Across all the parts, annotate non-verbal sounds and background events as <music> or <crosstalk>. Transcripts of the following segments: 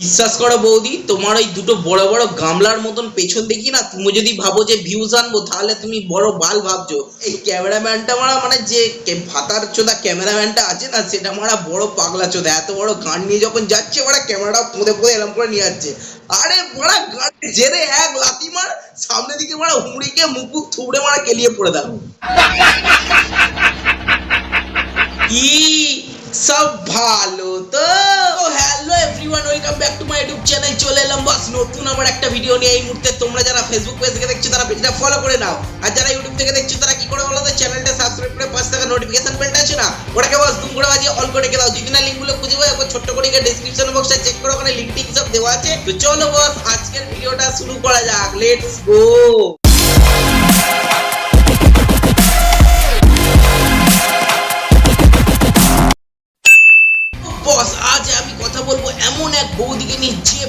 বিশ্বাস করো বৌদি তোমার ওই দুটো বড় বড় গামলার মতন পেছন দেখি না তুমি যদি ভাবো যে ভিউজ আনব তাহলে তুমি বড় বাল ভাবছ। এই ক্যামেরাম্যানটা মারা মানে যে ভাতার চোদা ক্যামেরাম্যানটা আছে না সেটা মারা বড় পাগলা চোদা এত বড় গান নিয়ে যখন যাচ্ছে মারা ক্যামেরাটা পুঁতে পুঁতে এরকম করে নিয়ে যাচ্ছে। আরে মারা গান জেরে এক লাথি মার সামনে দিকে মারা হুমড়িকে মুখ থুবড়ে মারা কেলিয়ে পড়ে দাও। <laughs> কি সব ভালো তো। Hello everyone welcome back to my YouTube channel চলে এলাম বাস নতুন আমার একটা ভিডিও নিয়ে। এই মুহূর্তে তোমরা যারা ফেসবুক পেজ থেকে দেখছ, তারা পেজটা ফলো করে নাও। আর যারা ইউটিউব থেকে দেখছ, তারা কি করে বলো চ্যানেলটা সাবস্ক্রাইব করে পাশে থাকা নোটিফিকেশন বেলটা আছে না? ওটাকে বাস দুম করে বাজিয়ে অল করে দাও। যদি না লিঙ্কগুলো খুঁজে পাও, একবার ছোট্ট করে গিয়ে ডেসক্রিপশন বক্সে চেক করো, ওখানে লিঙ্ক সব দেওয়া আছে। তো চলো বস আজকের ভিডিওটা শুরু করা যাক। লেটস গো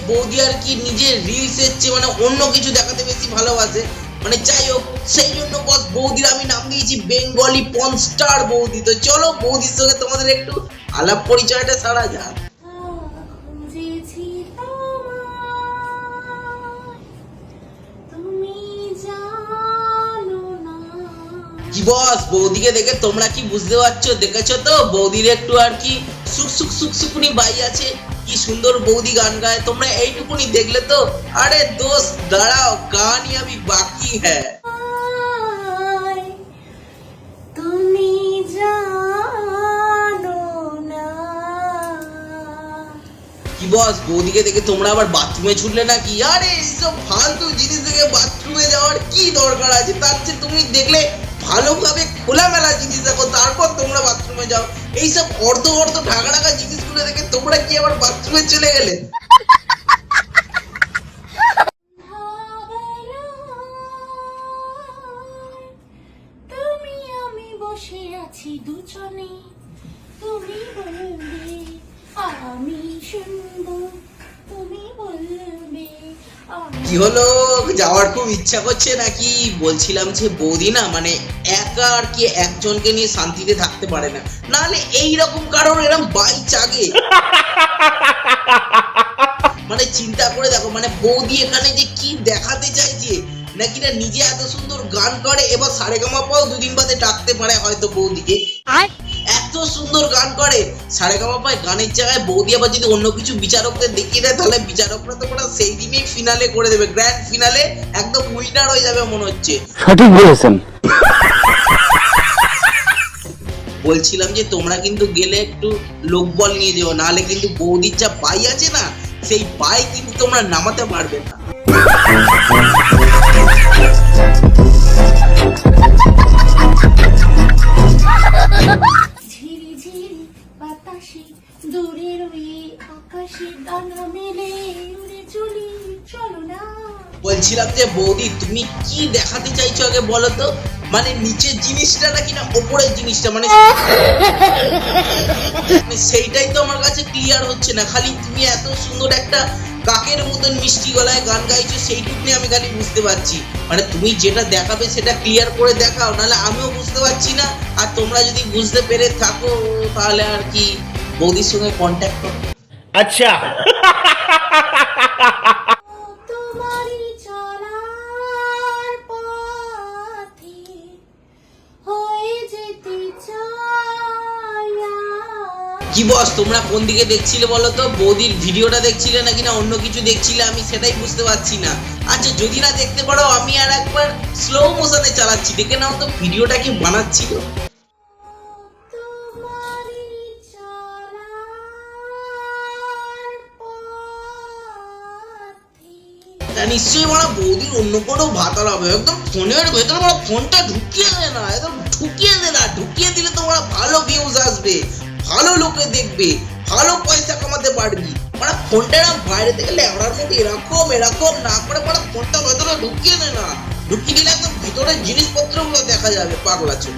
বৌদি আর কি নিজের রিলস এসছে মানে অন্য কিছু দেখাতে বেশি ভালোবাসে। মানে যাই হোক, সেই জন্য বস বৌদির আমি নাম দিয়েছি বেঙ্গলি পন স্টার বৌদি। তো চলো বৌদির সঙ্গে তোমাদের একটু আলাপ পরিচয়টা সারা যাক। কি বস, বৌদিকে দেখে তোমরা কি বুঝতে পারছ? দেখেছ তো? বৌদির একটু আর কি সুক সুক সুক সুকুনি বাই আছে। কি সুন্দর বৌদি গান গায় তোমরা এইটুকুনি দেখলে তো আরে দোস্ত দাঁড়াও গানই আমি বাকি হ্যাঁ। কি বস বৌদিকে দেখে তোমরা আবার বাথরুমে ছুটলে নাকি? আরে এইসব ফালতু জিনিস দেখে বাথরুমে যাওয়ার কি দরকার আছে? তার চেয়ে তুমি দেখলে ভালোভাবে খোলামেলা জিনিস দেখো, তারপর তোমরা বাথরুমে যাও। এইসব অর্ধ অর্ধ ঢাকা ঢাকা জিনিসগুলো দেখে তোমরা কি আবার বাথরুমে চলে গেলে? তুমি আমি শুনব কি হলো? যাওয়ার খুব ইচ্ছা করছে নাকি? বলছিলাম যে বৌদি না মানে একা আর কি একজনকে নিয়ে শান্তিতে থাকতে পারে না। নাহলে এইরকম কারণ এরকম বাই চাগে। মানে চিন্তা করে দেখো মানে বৌদি এখানে যে কি দেখাতে চাইছে নাকি না নিজে এত সুন্দর গান করে এবার সারেগামা পাও দুদিন বাদে ডাকতে পারে হয়তো বৌদিকে। সুন্দর গান করে। সারেগামা পায় গানের জায়গায় বৌদি আবার যদি অন্য কিছু বিচারকদের দেখিয়ে দেয় তাহলে বিচারকরা তো ওরা সেই দিনেই ফিনালে করে দেবে। গ্র্যান্ড ফিনালে একদম উইনার হয়ে যাবে মনে হচ্ছে। সঠিক বলেছেন। বলছিলাম যে তোমরা কিন্তু গেলে একটু লোকবল নিয়ে যেও নাহলে কিন্তু বৌদির যা পাই আছে না সেই পাই কিন্তু তোমরা নামাতে পারবে না। যে বৌদি, তুমি কি দেখাতে চাইছো আগে বলো তো? মানে নিচের জিনিসটা নাকি না ওপরের জিনিসটা? মানে মানে সেইটাই তো আমার কাছে ক্লিয়ার হচ্ছে না। খালি তুমি এত সুন্দর একটা কাকের মতন মিষ্টি গলায় গান গাইছো সেইটুকুনি আমি খালি বুঝতে পারছি। মানে তুমি যেটা দেখাবে সেটা ক্লিয়ার করে দেখাও, নাহলে আমিও বুঝতে পারছি না। আর তোমরা যদি বুঝতে পেরে থাকো, তাহলে আর কি বৌদির সঙ্গে কন্ট্যাক্ট করো। আচ্ছা। <laughs> কি বস তোমরা কোন দিকে দেখছিলে বলো তো? বৌদির ভিডিওটা দেখছিলে নাকি না? অন্য কিছু দেখছিলে? আমি সেটাই বুঝতে পারছি না। আচ্ছা যদি না দেখতে পারো আমি আর একবার স্লো মোশনে চালাচ্ছি। দেখে নাও তো ভিডিওটা কি বানাচ্ছিল। নিশ্চয়ই বড় বৌদির অন্য কোনো ভাতার হবে। একদম ফোনের ভেতরে বড় ফোনটা ঢুকিয়ে দে না একদম ঢুকিয়ে দে না। ঢুকিয়ে দিলে তো ওরা ভালো ভিউজ আসবে। ভালো লোকে দেখবে, ভালো পয়সা কামাতে পারবি। মানে ফোনটা না বাইরে থেকে লেবড়ার মধ্যে এরকম এরকম না করে মানে ফোনটা ভেতরে ঢুকিয়ে দে না। ঢুকিয়ে দিলে একদম ভিতরের জিনিসপত্রগুলো দেখা যাবে, পাগলা ছিল।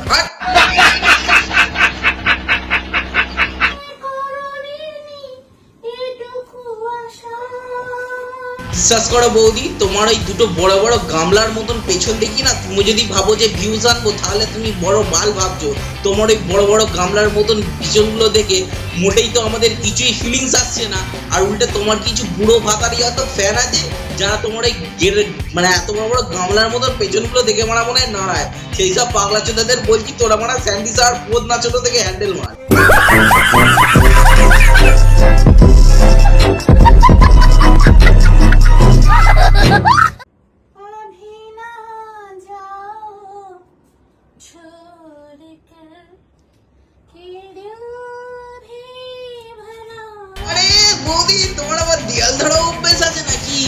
বিশ্বাস করো বৌদি, তোমার ওই দুটো বড় বড় গামলার মতন পেছন দেখি না তুমি যদি ভাবো যে ভিউজ আনব, তাহলে তুমি বড় বাল ভাবছ। তোমার ওই বড় বড় গামলার মতন পিছনগুলো দেখে মোটেই তো আমাদের কিছুই ফিলিংস আসছে না। আর উল্টে তোমার কিছু বুড়ো ভাতারি অত ফ্যান আছে, যারা তোমার এই মানে এত বড় বড় গামলার মতন পেছনগুলো দেখে মারা মনে হয় নাড়ায় সেই সব পাগলা চোদাদের বলছি, তোরা মারা স্যান্ডিস আর পোদ নাচলো থেকে হ্যান্ডেল মার।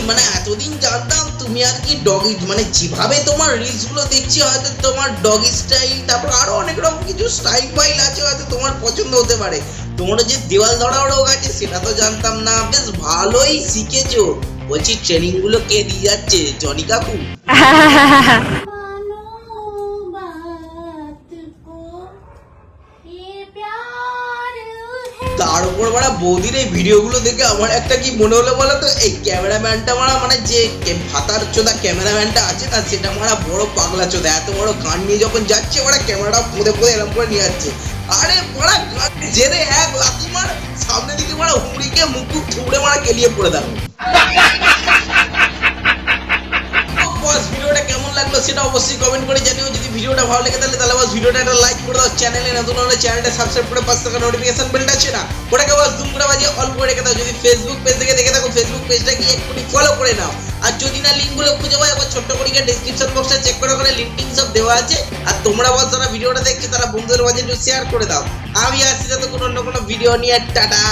মানে এতদিন জানতাম তুমি আর কি ডগি মানে যেভাবে তোমার রিলসগুলো দেখছি, হয়তো তোমার ডগি স্টাইল তারপর আরও অনেক রকম কিছু স্টাইল ফাইল আছে, হয়তো তোমার পছন্দ হতে পারে। তোমার যে দেওয়াল ধরা রোগ আছে, সেটা তো জানতাম না। বেশ ভালোই শিখেছো। বলছি ট্রেনিংগুলো কে দিয়ে যাচ্ছে? জনি কাকু? <laughs> মারা বৌদির এই ভিডিওগুলো দেখে আমার একটা কি মনে হলো বলো তো? এই ক্যামেরাম্যানটা মারা মানে যে ভাতার চোদা ক্যামেরাম্যানটা আছে না সেটা মারা বড় পাগলা চোদা। এত বড় গান নিয়ে যখন যাচ্ছে, ওরা ক্যামেরাটা পুঁতে পুঁতে এরকম করে নিয়ে যাচ্ছে। আরে মারা জেরে এক লাথি মার সামনে দিকে মারা হুড়িকে মুকুট থুবড়ে মারা কেলিয়ে পড়ে দাও। ভিডিওটা কেমন লাগল সেটা অবশ্যই কমেন্ট করে জানিও। ভিডিওটা ভালো লেগে তাহলে তাহলে বস ভিডিওটা একটা লাইক করে দাও। চ্যানেলে নতুন হলে চ্যানেলটা সাবস্ক্রাইব করে পাঁচ টাকা নোটিফিকেশন বেলটা আছে না ওটাকে বস দুম করে বাজিয়ে অল করে রেখে দাও। যদি ফেসবুক পেজ থেকে দেখে থাকো ফেসবুক পেজটা গিয়ে একটু ফলো করে নাও। আর যদি না লিঙ্কগুলো খুঁজে পাও, একবার ছোট্ট করে গিয়ে ডেসক্রিপশন বক্সে চেক করে করে লিঙ্ক সব দেওয়া আছে। আর তোমরা বস যারা ভিডিওটা দেখছ, তারা বন্ধুদের মাঝে একটু শেয়ার করে দাও। আমি আসছি তো কোনো অন্য কোনো ভিডিও নিয়ে। টাটা!